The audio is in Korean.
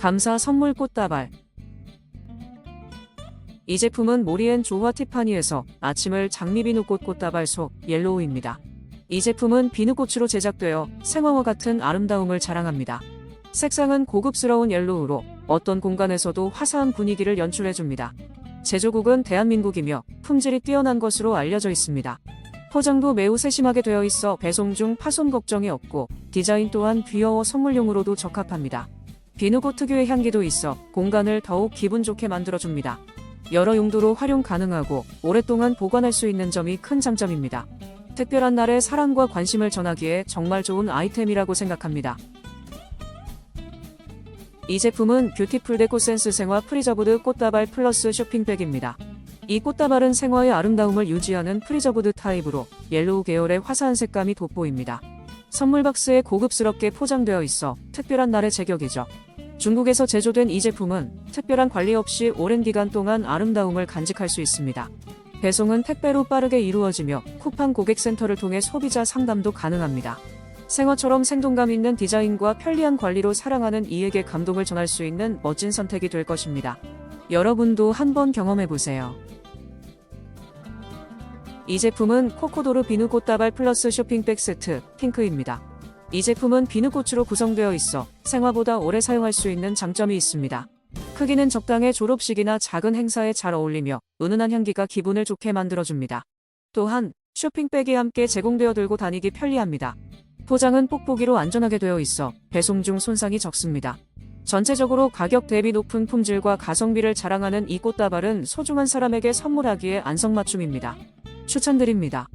감사 선물 꽃다발. 이 제품은 모리앤 조화 티파니에서 아침을 장미 비누 꽃 꽃다발 속 옐로우입니다. 이 제품은 비누꽃으로 제작되어 생화와 같은 아름다움을 자랑합니다. 색상은 고급스러운 옐로우로 어떤 공간에서도 화사한 분위기를 연출해줍니다. 제조국은 대한민국이며 품질이 뛰어난 것으로 알려져 있습니다. 포장도 매우 세심하게 되어 있어 배송 중 파손 걱정이 없고 디자인 또한 귀여워 선물용으로도 적합합니다. 비누꽃 특유의 향기도 있어 공간을 더욱 기분 좋게 만들어줍니다. 여러 용도로 활용 가능하고 오랫동안 보관할 수 있는 점이 큰 장점입니다. 특별한 날에 사랑과 관심을 전하기에 정말 좋은 아이템이라고 생각합니다. 이 제품은 뷰티풀 데코 센스 생화 프리저브드 꽃다발 플러스 쇼핑백입니다. 이 꽃다발은 생화의 아름다움을 유지하는 프리저브드 타입으로 옐로우 계열의 화사한 색감이 돋보입니다. 선물 박스에 고급스럽게 포장되어 있어 특별한 날의 제격이죠. 중국에서 제조된 이 제품은 특별한 관리 없이 오랜 기간 동안 아름다움을 간직할 수 있습니다. 배송은 택배로 빠르게 이루어지며 쿠팡 고객센터를 통해 소비자 상담도 가능합니다. 생화처럼 생동감 있는 디자인과 편리한 관리로 사랑하는 이에게 감동을 전할 수 있는 멋진 선택이 될 것입니다. 여러분도 한번 경험해 보세요. 이 제품은 코코도르 비누 꽃다발 플러스 쇼핑백 세트 핑크입니다. 이 제품은 비누꽃으로 구성되어 있어 생화보다 오래 사용할 수 있는 장점이 있습니다. 크기는 적당해 졸업식이나 작은 행사에 잘 어울리며 은은한 향기가 기분을 좋게 만들어줍니다. 또한 쇼핑백이 함께 제공되어 들고 다니기 편리합니다. 포장은 뽁뽁이로 안전하게 되어 있어 배송 중 손상이 적습니다. 전체적으로 가격 대비 높은 품질과 가성비를 자랑하는 이 꽃다발은 소중한 사람에게 선물하기에 안성맞춤입니다. 추천드립니다.